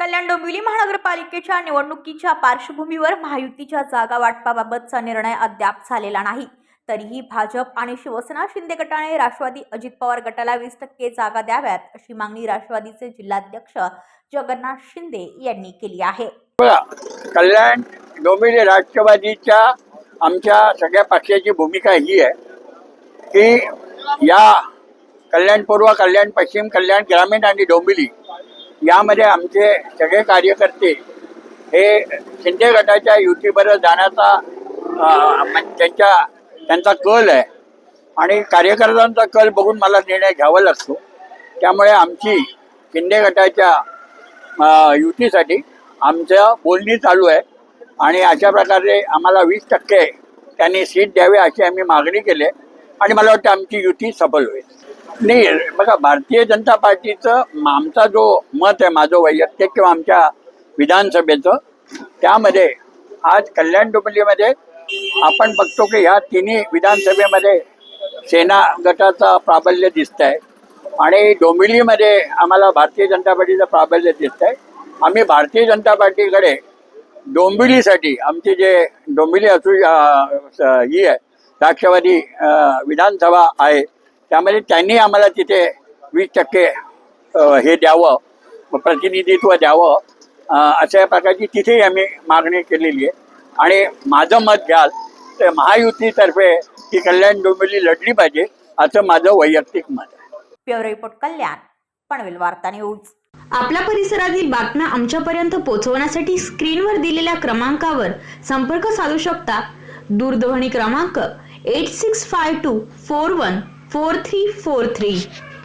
कल्याण डोंबिवली महानगरपालिकेच्या निवडणुकीच्या पार्श्वभूमीवर महायुतीच्या जागा वाटपाबाबतचा निर्णय अद्याप झालेला नाही. तरीही भाजप आणि शिवसेना शिंदे गटाने राष्ट्रवादी अजित पवार गटाला वीस टक्के जागा द्याव्यात अशी मागणी राष्ट्रवादीचे जिल्हाध्यक्ष जगन्नाथ शिंदे यांनी केली आहे. कल्याण डोंबिवली राष्ट्रवादीच्या आमच्या सगळ्या पक्षाची भूमिका ही आहे की या कल्याण पूर्व कल्याण पश्चिम कल्याण ग्रामीण आणि डोंबिवली यामध्ये आमचे सगळे कार्यकर्ते हे शिंदे गटाच्या युतीबरोबर जाण्याचा म्हणजे त्यांच्या त्यांचा कल आहे. आणि कार्यकर्त्यांचा कल बघून मला निर्णय घ्यावा लागतो. त्यामुळे आमची शिंदे गटाच्या युतीसाठी आमचं बोलणी चालू आहे. आणि अशा प्रकारे आम्हाला वीस टक्के त्यांनी सीट द्यावी अशी आम्ही मागणी केली आहे. आणि मला वाटतं आमची युती सफल होईल. नाही बघा भारतीय जनता पार्टीचं आमचा जो मत आहे माझं वैयक्तिक किंवा आमच्या विधानसभेचं त्यामध्ये आज कल्याण डोंबिवलीमध्ये आपण बघतो की ह्या तिन्ही विधानसभेमध्ये सेना गटाचा प्राबल्य दिसत आहे आणि डोंबिवलीमध्ये आम्हाला भारतीय जनता पार्टीचं प्राबल्य दिसत आहे आम्ही भारतीय जनता पार्टीकडे डोंबिवलीसाठी आमची जे डोंबिवली असू ही आहे राष्ट्रवादी विधानसभा आहे त्यामध्ये त्यांनी आम्हाला तिथे वीस टक्के हे द्यावं प्रतिनिधित्व द्यावं अशा प्रकारची तिथेही आम्ही मागणी केलेली आहे. आणि माझं मत घ्याल तर महायुतीतर्फे ही कल्याण डोंबिवली लढली पाहिजे असं माझं वैयक्तिक मत आहे. प्युअर रिपोर्ट कल्याण पनवेल वार्ता न्यूज. आपल्या परिसरातील बातम्या आमच्यापर्यंत पोहोचवण्यासाठी स्क्रीनवर दिलेल्या क्रमांकावर संपर्क साधू शकता. दूरध्वनी क्रमांक eight six five two four one four three four three